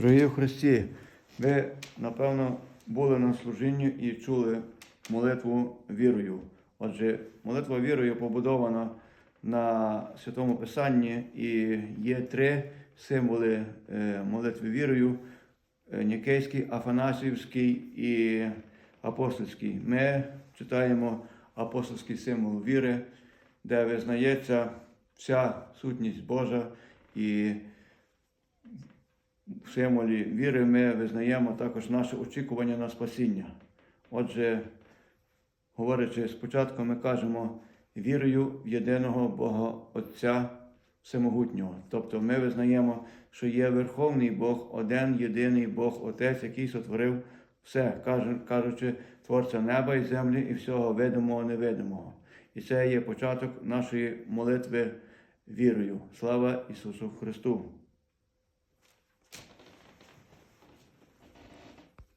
Дорогі Христі, ви, напевно, були на служінні і чули молитву вірою. Отже, молитва вірою побудована на Святому Писанні і є три символи е, молитви вірою: е, Нікейський, Афанасіївський і апостольський. Ми читаємо апостольський символ віри, де визнається вся сутність Божа і символі віри ми визнаємо також наше очікування на спасіння. Отже, говорячи спочатку, ми кажемо вірою в єдиного Бога Отця Всемогутнього. Тобто ми визнаємо, що є Верховний Бог, один єдиний Бог Отець, який сотворив все, кажучи, творця неба і землі і всього видимого, невидимого. І це є початок нашої молитви вірою. Слава Ісусу Христу!